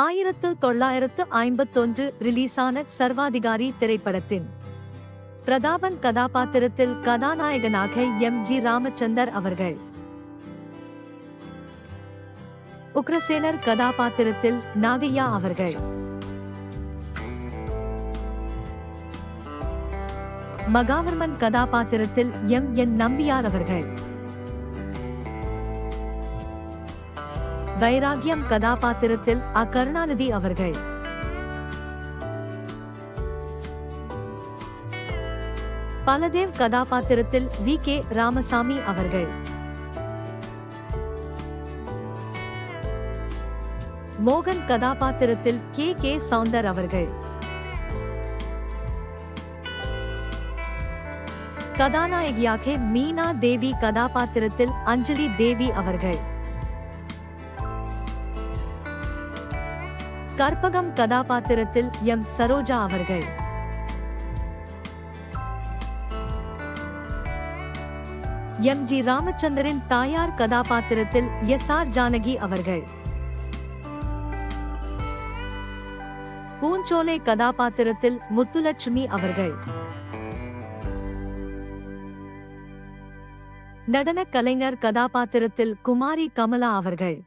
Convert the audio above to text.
ஆயிரத்து தொள்ளாயிரத்து ஐம்பத்தொன்று ரிலீஸான சர்வாதிகாரி திரைப்படத்தின். பிரதாபன் கதாபாத்திரத்தில் கதாநாயகனாக எம். ஜி. ராமச்சந்தர் அவர்கள். உக்ரசேனர் கதாபாத்திரத்தில் நாகையா அவர்கள். மகாவர்மன் கதாபாத்திரத்தில் எம். என். நம்பியார் அவர்கள். வைராகியம் கதாபாத்திரத்தில் அக்கருணாநிதி அவர்கள். பலதேவ் கதாபாத்திரத்தில் வி. கே. ராமசாமி அவர்கள். மோகன் கதாபாத்திரத்தில் கே. கே. சவுந்தர் அவர்கள். கதாநாயகியாக மீனா தேவி கதாபாத்திரத்தில் அஞ்சலி தேவி அவர்கள். கற்பகம் கதாபாத்திரத்தில் எம். சரோஜா அவர்கள். எம். ஜி. ராமச்சந்திரன் தாயார் கதாபாத்திரத்தில் எஸ். ஆர். ஜானகி அவர்கள். பூஞ்சோலை கதாபாத்திரத்தில் முத்துலட்சுமி அவர்கள். நடன கலைஞர் கதாபாத்திரத்தில் குமாரி கமலா அவர்கள்.